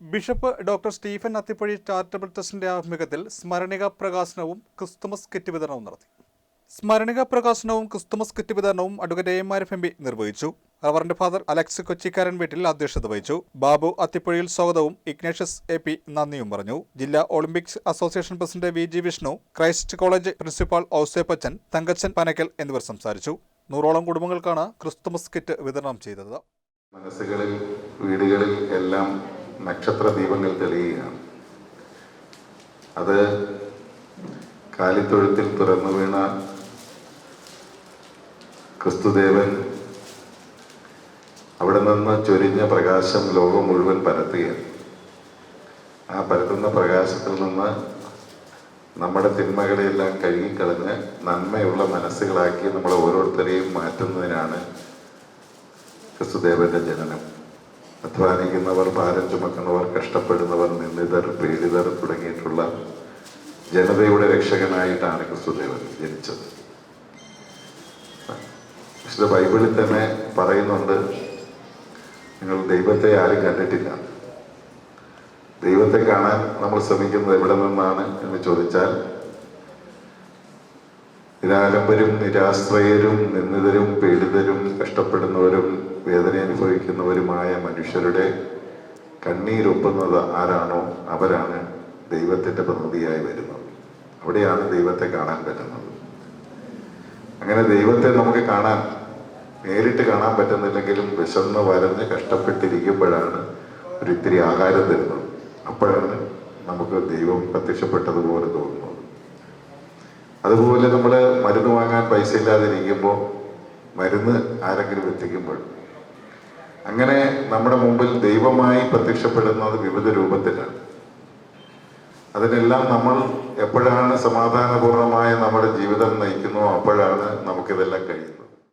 Bishop doctor Stephen Athippazhi charitable ട്രസ്റ്റിന്റെ ആഭിമുഖ്യത്തിൽ സ്മരണിക പ്രകാശനവും ക്രിസ്തുമസ് കിറ്റ് വിതരണവും നടത്തി. സ്മരണിക പ്രകാശനവും ക്രിസ്തുമസ് കിറ്റ് വിതരണവും advocate A M F M P നിർവഹിച്ചു. റവറന്റ് ഫാദർ അലക്സ് കൊച്ചിക്കാരൻ വീട്ടിൽ അധ്യക്ഷത വഹിച്ചു. ബാബു അത്തിപ്പുഴയിൽ സ്വാഗതവും ഇഗ്നേഷ്യസ് എ പി നന്ദിയും പറഞ്ഞു. ജില്ലാ Olympics association president V G Vishnu Christ college principal Ouseppachan Thankachan Panakkal എന്നിവർ സംസാരിച്ചു. നൂറോളം കുടുംബങ്ങൾക്കാണ് ക്രിസ്തുമസ് കിറ്റ് വിതരണം ചെയ്തത്. മനസ്സുകളിൽ വീടുകളിൽ എല്ലാം നക്ഷത്ര ദീപങ്ങൾ തെളിയുകയാണ്. അത് കാലിത്തൊഴുത്തിൽ തുറന്നു വീണ ക്രിസ്തുദേവൻ അവിടെ നിന്ന് ചൊരിഞ്ഞ പ്രകാശം ലോകം മുഴുവൻ പരത്തുകയാണ്. ആ പരത്തുന്ന പ്രകാശത്തിൽ നിന്ന് നമ്മുടെ തിന്മകളെയെല്ലാം കഴുകിക്കളഞ്ഞ് നന്മയുള്ള മനസ്സുകളാക്കി നമ്മളെ ഓരോരുത്തരെയും മാറ്റുന്നതിനാണ് ക്രിസ്തുദേവന്റെ ജനനം. അധ്വാനിക്കുന്നവർ ഭാരം ചുമക്കുന്നവർ കഷ്ടപ്പെടുന്നവർ നിന്ദിതർ പീഡിതർ തുടങ്ങിയിട്ടുള്ള ജനതയുടെ രക്ഷകനായിട്ടാണ് ക്രിസ്തുദേവൻ ജനിച്ചത്. വിശുദ്ധ ബൈബിളിൽ തന്നെ പറയുന്നുണ്ട് നിങ്ങൾ ദൈവത്തെ ആരും കണ്ടിട്ടില്ല. ദൈവത്തെ കാണാൻ നമ്മൾ ശ്രമിക്കുന്നത് എവിടെ നിന്നാണ്? എന്ന് ചോദിച്ചാൽ നിരാലംബരും നിരാശ്രയരും നിന്ദിതരും പീഡിതരും അനുഭവിക്കുന്നവരുമായ മനുഷ്യരുടെ കണ്ണീരൊപ്പുന്നത് ആരാണോ അവരാണ് ദൈവത്തിന്റെ പ്രതിനിധിയായി വരുന്നത്. അവിടെയാണ് ദൈവത്തെ കാണാൻ പറ്റുന്നത്. അങ്ങനെ ദൈവത്തെ നമുക്ക് കാണാൻ നേരിട്ട് കാണാൻ പറ്റുന്നില്ലെങ്കിലും വിശന്ന് വരഞ്ഞ് കഷ്ടപ്പെട്ടിരിക്കുമ്പോഴാണ് ഒരു ഇത്തിരി ആഹാരം തരുന്നത്. അപ്പോഴാണ് നമുക്ക് ദൈവം പ്രത്യക്ഷപ്പെട്ടതുപോലെ തോന്നുന്നത്. അതുപോലെ നമ്മൾ മരുന്ന് വാങ്ങാൻ പൈസ ഇല്ലാതിരിക്കുമ്പോൾ മരുന്ന് ആരെങ്കിലും എത്തിക്കുമ്പോൾ അങ്ങനെ നമ്മുടെ മുമ്പിൽ ദൈവമായി പ്രത്യക്ഷപ്പെടുന്നത് വിവിധ രൂപത്തിലാണ്. അതിനെല്ലാം നമ്മൾ എപ്പോഴാണ് സമാധാനപൂർണമായ നമ്മുടെ ജീവിതം നയിക്കുന്നോ അപ്പോഴാണ് നമുക്കിതെല്ലാം കഴിയുന്നത്.